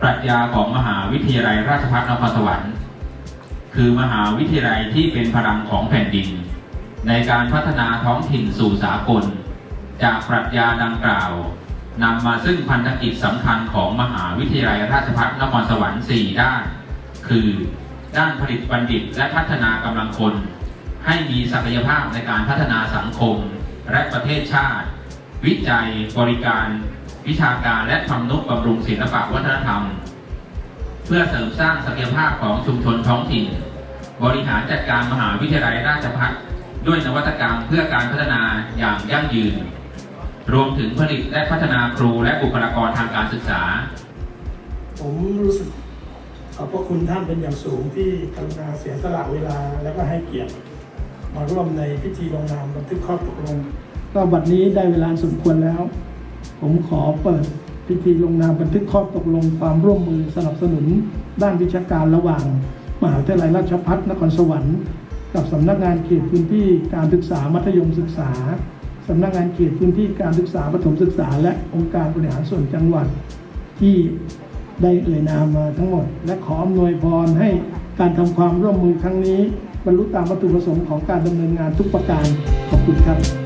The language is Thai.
ปรัชญาของมหาวิทยาลัยราชภัฏนครสวรรค์ คือมหาวิทยาลัยที่เป็นพลังของแผ่นดิน ในการพัฒนาท้องถิ่นสู่สากล จากปรัชญาดังกล่าวนำมาซึ่งพันธกิจสำคัญของมหาวิทยาลัยราชภัฏนครสวรรค์ 4 ด้าน คือ ด้านผลิตบัณฑิตและพัฒนากำลังคน ให้มีศักยภาพในการพัฒนาสังคม และประเทศชาติ วิจัยบริการ วิชาการและทำนุบำรุงศิลปะวัฒนธรรม เพื่อเสริมสร้างศักยภาพของชุมชนท้องถิ่น บริหารจัดการมหาวิทยาลัยราชภัฏด้วยนวัตกรรมเพื่อการพัฒนาอย่างยั่งยืน รวมถึงผลิตและพัฒนาครูและบุคลากรทางการศึกษา ผมรู้สึกขอบพระคุณท่านเป็นอย่างสูงที่กรุณาเสียสละเวลาและก็ให้เกียรติมาร่วมในพิธีลงนามบันทึกข้อตกลงก็บัดนี้ได้เวลาสมควรแล้ว ผมขอเปิดพิธีลงนามบันทึกข้อตกลงความร่วมมือสนับสนุน ด้านวิชาการระหว่าง มหาวิทยาลัยราชภัฏนครสวรรค์ กับสำนักงานเขตพื้นที่การศึกษามัธยมศึกษาสำนักงานเขตพื้นที่การศึกษาประถมศึกษา และองค์การบริหารส่วนจังหวัด ที่ได้เอ่ยนามมาทั้งหมด และขออำนวยพรให้การทำความร่วมมือครั้งนี้บรรลุตามวัตถุประสงค์ของการดำเนินงานทุกประการขอบคุณครับ